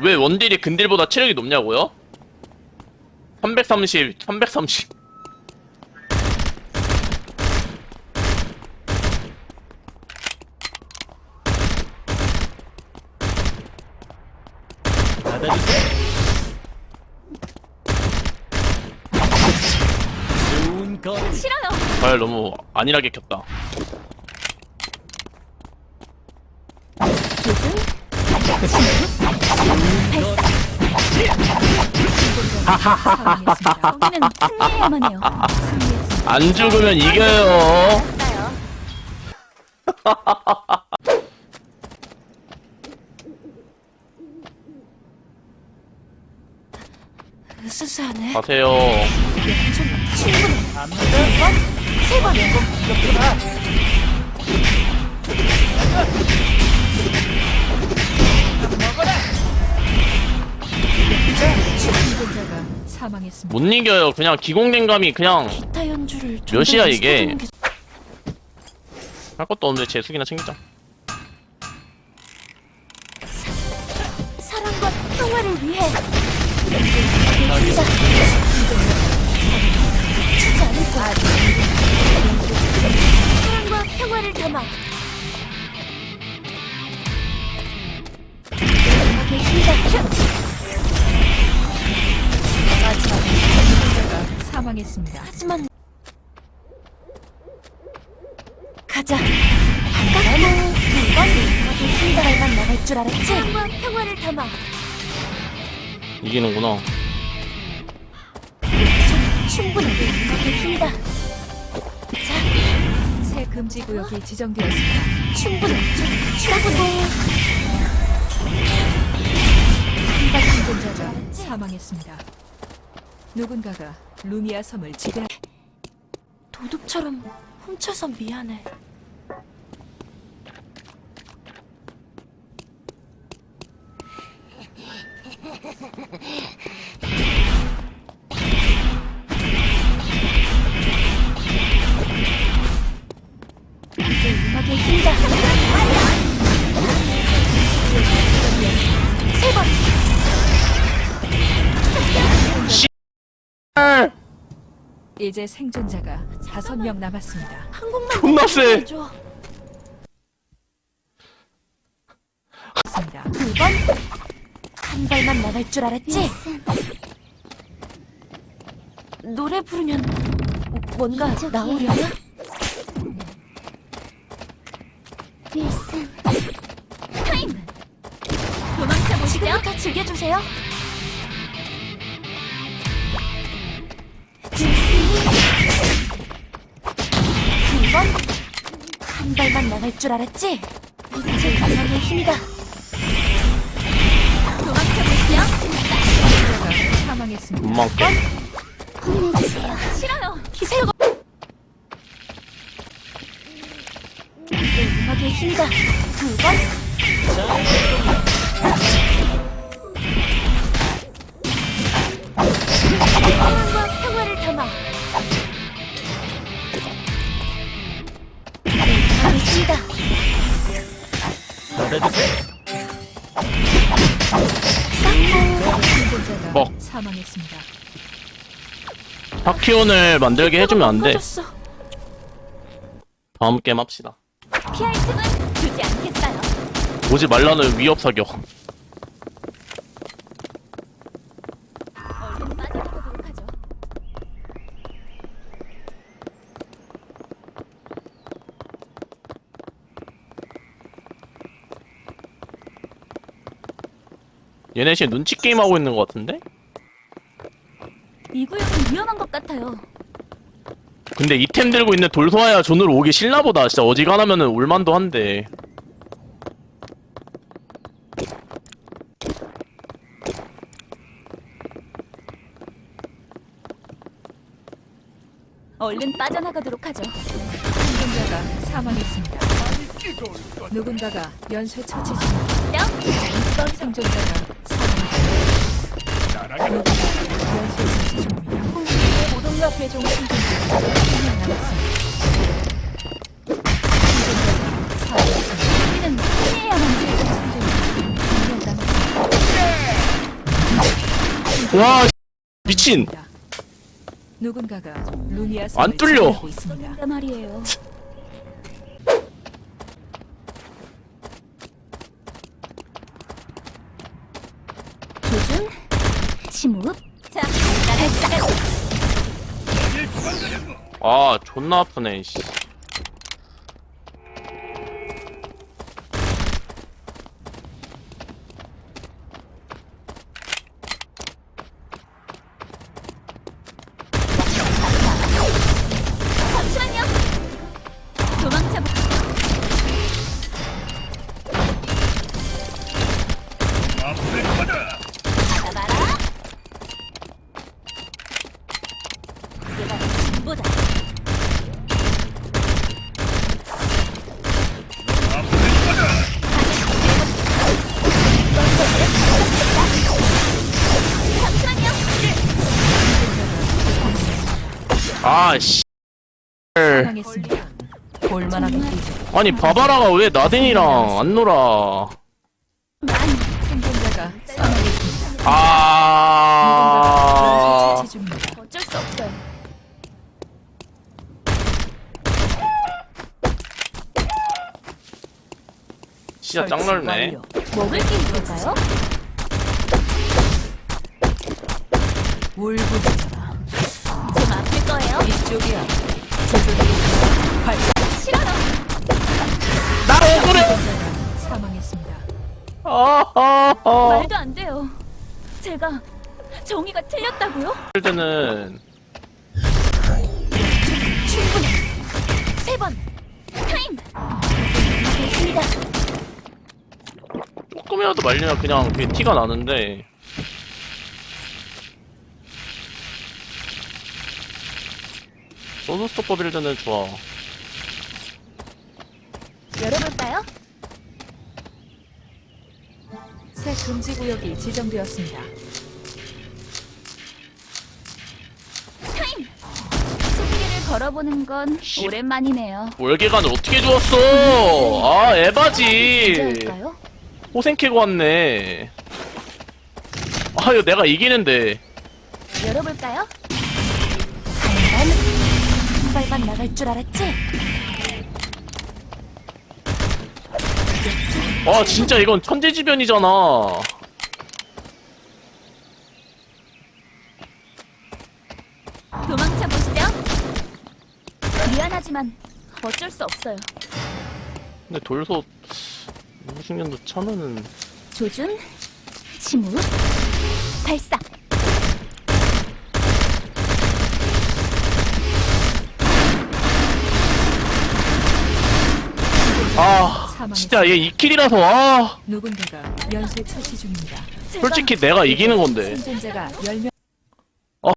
왜 원딜이 근딜보다 체력이 높냐고요? 330, 330. 받아주세요. 좋은 거리. 싫어요. 발 너무 안일하게 켰다. 조준. 안 죽으면 이겨요. 가세요. 충분해. 세 번. 사망했습니다. 못 이겨요. 그냥 기공된 감이 그냥 기타 연주를 좀 몇이야, 더 이게? 할 것도 없는데 재숙이나 챙기자. 사랑과 평화를 위해 않을 거야. 사랑과 평화를 담아. 음악의 힘과 마 사망했습니다. 하지만 가자. 깎고 두번 힘과만 나갈 줄 알았지. 사랑과 평화를 담아. 이기는구나. 충분히 음악의 힘이다. 자, 새 금지 구역이 지정되었습니다. 충분히 충분히. 사망했습니다. 누군가가 루미아 섬을 지배 도둑처럼 훔쳐서 미안해. 이제 생존자가 다섯 명 남았습니다. 한 곡만 존나 더 세. 번. 한 발만 나갈 줄 알았지? 노래 부르면 뭔가 나오려나? 윌슨 타임! 도망쳐 보시죠 지금부터 즐겨주세요 발만 나갈 줄 알았지? 이제 가망의 힘이다 도망쳐 보시죠 생존자가 사망했습니다. 혼내주세요. 싫어요. 기세가. 이게 음악의 힘이다. 두 번. 받아주세요. 생존자가 먹. 사망했습니다. 파키온을 만들게 해주면 안 돼. 다음 게임 합시다. 피할 틈은 주지 않겠어요. 오지 말라는 위협 사격. 얼른 빠져나가도록 하죠. 얘네 지금 눈치 게임 하고 있는 것 같은데? 이 구역은 위험한 것 같아요. 근데 이템 들고 있는 돌소아야 존으로 오기 싫나 보다. 진짜 어지간하면은 올만도 한데. 얼른 빠져나가도록 하죠. 생존자가 사망했습니다. 누군가가 연쇄 처치 중입니다. 뿅! 생존자가 최종. 와 미친 누군가가 루니아 안 뚫려. 말이에요. 조준, 침묵. 자, 발사. 아 존나 아프네 씨. 아씨 사망했습니다. 볼만하게 뛰죠. 아니 바바라가 왜 나덴이랑 안 놀아 생존자가 아 연쇄 처치 중입니다. 어쩔 수 없어요. 진짜 짱 넓네 먹을 게 있을까요? 울부짖어라. 거예요. 이쪽이야. 조절이 발사. 싫어요. 나 억울해 사망했습니다. 아하하 말도 안 돼요. 제가 정의가 틀렸다고요? 할 때는 충분해. 세 번. 타임. 됐습니다. 조금이라도 말리면 그냥 그게 티가 나는데 소드 스토퍼 빌드는 좋아 열어볼까요? 새 금지 구역이 지정되었습니다. 타임. 걸어보는 건 씨. 오랜만이네요. 월계관을 어떻게 주웠어 아 에바지 진짜일까요? 호생 캐고 왔네 아 이거 내가 이기는데 열어볼까요? 한 발만 나갈 줄 알았지? 아 진짜 이건 천재지변이잖아 도망쳐 보시죠. 미안하지만 어쩔 수 없어요. 근데 돌소 무슨 년도 천원은 조준, 침묵, 발사. 아 진짜 얘 2킬이라서 아 누군가가 연쇄 처치 중입니다. 솔직히 내가 이기는 건데 생존자가 10명 어.